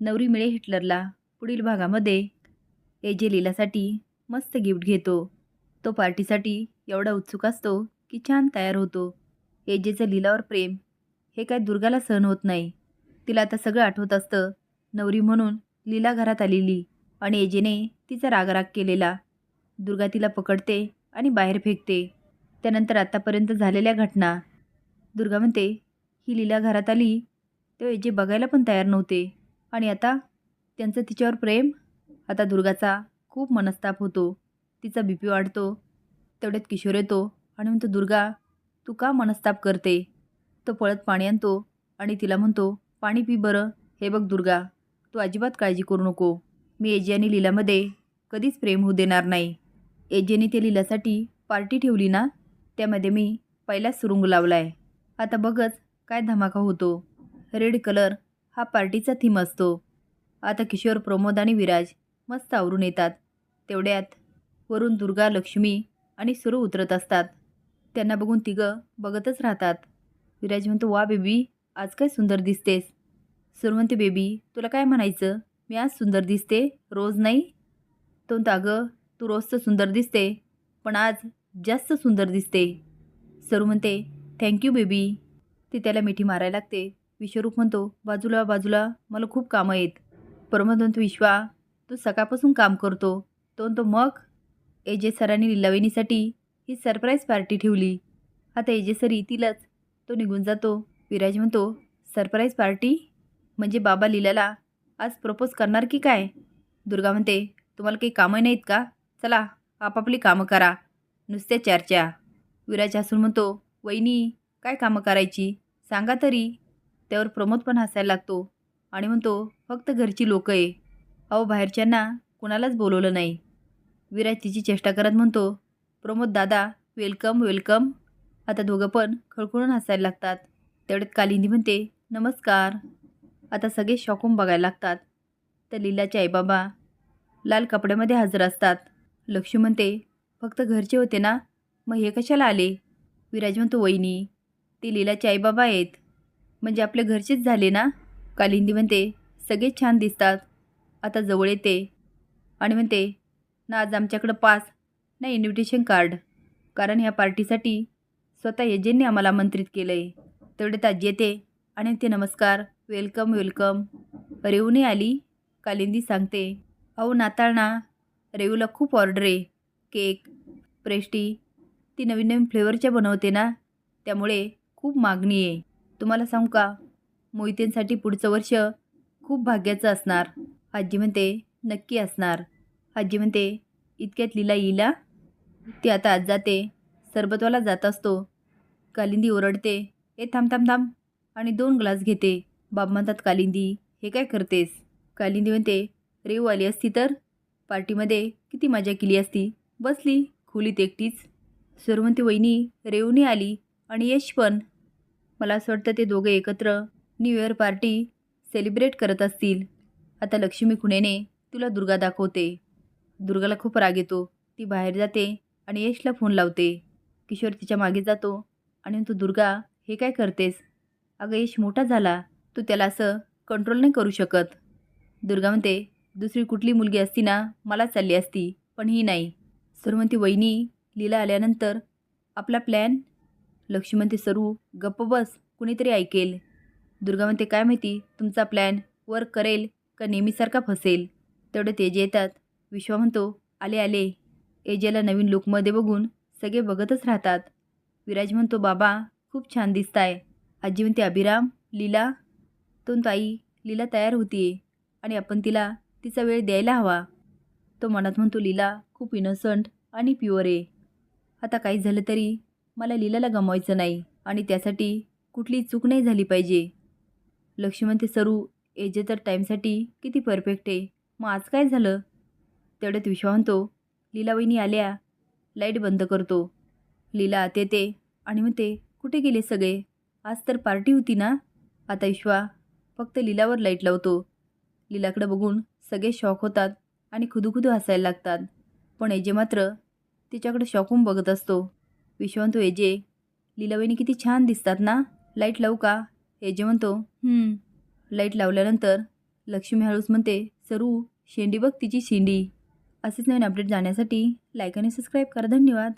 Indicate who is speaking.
Speaker 1: नवरी मिळे हिटलरला पुढील भागामध्ये. एजे लीलासाठी मस्त गिफ्ट घेतो. तो पार्टीसाठी एवढा उत्सुक असतो की छान तयार होतो. एजेचं लीलावर प्रेम हे काय दुर्गाला सहन होत नाही. तिला आता सगळं आठवत असतं. नवरी म्हणून लीला घरात आलेली आणि एजेने तिचा रागराग केलेला. दुर्गा तिला पकडते आणि बाहेर फेकते. त्यानंतर आत्तापर्यंत झालेल्या घटना. दुर्गा म्हणते ही लीला घरात आली तेव्हा एजे बघायला पण तयार नव्हते. आणि आता त्यांचं तिच्यावर प्रेम आता दुर्गाचा खूप मनस्ताप होतो. तिचा बी पी वाढतो तेवढ्यात किशोर येतो आणि म्हणतो दुर्गा तू का मनस्ताप करते? तो पळत पाणी आणतो आणि तिला म्हणतो पाणी पी बरं. हे बघ दुर्गा तू अजिबात काळजी करू नको. मी एजी आणि लीलामध्ये कधीच प्रेम होऊ देणार नाही. एजेने ते लीलासाठी पार्टी ठेवली ना त्यामध्ये मी पहिलाच सुरुंग लावला आहे आता बघच काय धमाका होतो. रेड कलर हा पार्टीचा थीम असतो. आता किशोर प्रमोद आणि विराज मस्त आवरून येतात. तेवढ्यात वरून दुर्गा लक्ष्मी आणि सुरू उतरत असतात. त्यांना बघून तिघं बघतच राहतात. विराज म्हणतो वा बेबी आज काय सुंदर दिसतेस. सुरू म्हणते बेबी तुला काय म्हणायचं? मी आज सुंदर दिसते रोज नाही. तो म्हणतो, अगं तू रोज तर सुंदर दिसते पण आज जास्त सुंदर दिसते. सरू म्हणते थँक्यू बेबी. ती त्याला मिठी मारायला लागते. विश्वरूप म्हणतो बाजूला बाजूला मला खूप कामं आहेत प्रमोद विश्वा तो सकाळपासून काम करतो. तो तो मग? एजे सरांनी लिलावणीसाठी ही सरप्राईज पार्टी ठेवली. आता एजे सर येतीलच. तो निघून जातो. विराज म्हणतो सरप्राईज पार्टी? म्हणजे बाबा लीलाला आज प्रपोज करणार की काय? दुर्गा म्हणते तुम्हाला काही कामं नाहीत का? चला आपापली कामं करा. नुसत्या चर्चा. विराज हसून म्हणतो वहिनी काय कामं करायची? सांगा तरी. त्यावर प्रमोद पण हसायला लागतो आणि म्हणतो फक्त घरची लोकं आहे अहो बाहेरच्यांना कुणालाच बोलवलं नाही. विराज तिची चेष्टा करत म्हणतो प्रमोद दादा वेलकम वेलकम. आता दोघं पण खळखळून हसायला लागतात. तेवढ्यात कालिंदी म्हणते नमस्कार. आता सगळे शॉकून बघायला लागतात. तर लीलाचे आईबाबा लाल कपड्यामध्ये हजर असतात. लक्ष्मी म्हणते फक्त घरचे होते ना? मग हे कशाला आले? विराज म्हणतो वहिनी ते लीलाचे आईबाबा आहेत. म्हणजे आपले घरचेच झाले ना? कालिंदी म्हणते सगळेच छान दिसतात. आता जवळ येते. आणि म्हणते ना आज आमच्याकडं पास ना इन्व्हिटेशन कार्ड कारण ह्या पार्टीसाठी स्वतः एजेंनी आम्हाला आमंत्रित केलं आहे तेवढे ताजी येते आणि ते नमस्कार वेलकम वेलकम रेवूने आली. कालिंदी सांगते अहो नाताळ ना रेवूला खूप ऑर्डर आहे. केक प्रेस्टी ती नवीन नवीन फ्लेवरच्या बनवते ना त्यामुळे खूप मागणी आहे. तुम्हाला सांगू का? मोहितेंसाठी पुढचं वर्ष खूप भाग्याचं असणार. आजी म्हणते नक्की असणार. आजी म्हणते इतक्यात लीला येईला ती आता आज जाते. सरबतवाला जात असतो. कालिंदी ओरडते ए थांब थांब थांब. आणि दोन ग्लास घेते. बाब म्हणतात कालिंदी हे काय करतेस? कालिंदी म्हणते रेऊ आली असती तर? पार्टीमध्ये किती मजा केली असती. बसली खोलीत एकटीच. सर म्हणते वहिनी रेवूने आली आणि यश पण. मला असं वाटतं ते दोघे एकत्र न्यू इयर पार्टी सेलिब्रेट करत असतील. आता लक्ष्मी खुणेने तुला दुर्गा दाखवते. दुर्गाला खूप राग येतो. ती बाहेर जाते आणि यशला फोन लावते. किशोर तिच्यामागे जातो आणि तू दुर्गा हे काय करतेस? अगं यश मोठा झाला. तू त्याला असं कंट्रोल नाही करू शकत. दुर्गा म्हणते दुसरी कुठली मुलगी असती ना मला चालली असती पण ही नाही. सर म्हणते वहिनी लीला आल्यानंतर आपला प्लॅन लक्ष्मी म्हणते सरू गप्प बस कुणीतरी ऐकेल. दुर्गा म्हणते काय माहिती तुमचा प्लॅन वर्क करेल का नेहमीसारखा फसेल? तेवढे तेजे येतात. विश्वा म्हणतो आले आले. एजेला नवीन लुकमध्ये बघून सगळे बघतच राहतात. विराज म्हणतो बाबा खूप छान दिसताय. आजी म्हणते अभिराम लीला तो ताई लीला तयार होतीये आणि आपण तिला तिचा वेळ द्यायला हवा. तो मनात म्हणतो लीला खूप इनोसंट आणि प्युअर आहे. आता काही झालं तरी मला लीलाला गमवायचं नाही आणि त्यासाठी कुठली चूक नाही झाली पाहिजे. लक्ष्मण ते सरू एजे तर टाईमसाठी किती परफेक्ट आहे. मग आज काय झालं? तेवढ्यात विश्वा म्हणतो लीलावहिनी आल्या. लाइट बंद करतो. लीला आत येते आणि ते कुठे गेले सगळे? आज तर पार्टी होती ना? आता विश्वा फक्त लीलावर लाइट लावतो. लीलाकडं बघून सगळे शॉक होतात आणि खुदुखुदू हसायला लागतात. पण एजे मात्र तिच्याकडे शॉकून बघत असतो. विश्वा एजे हो लीलावहिनी किती छान दिसतात ना. लाइट लावू का? एजे म्हणतो. लाइट लावल्यानंतर लक्ष्मी हळूस म्हणते सरू शेंडी बघ तिची शेंडी. असेच नवीन अपडेट जाण्यासाठी लाईक आणि सबस्क्राईब करा. धन्यवाद.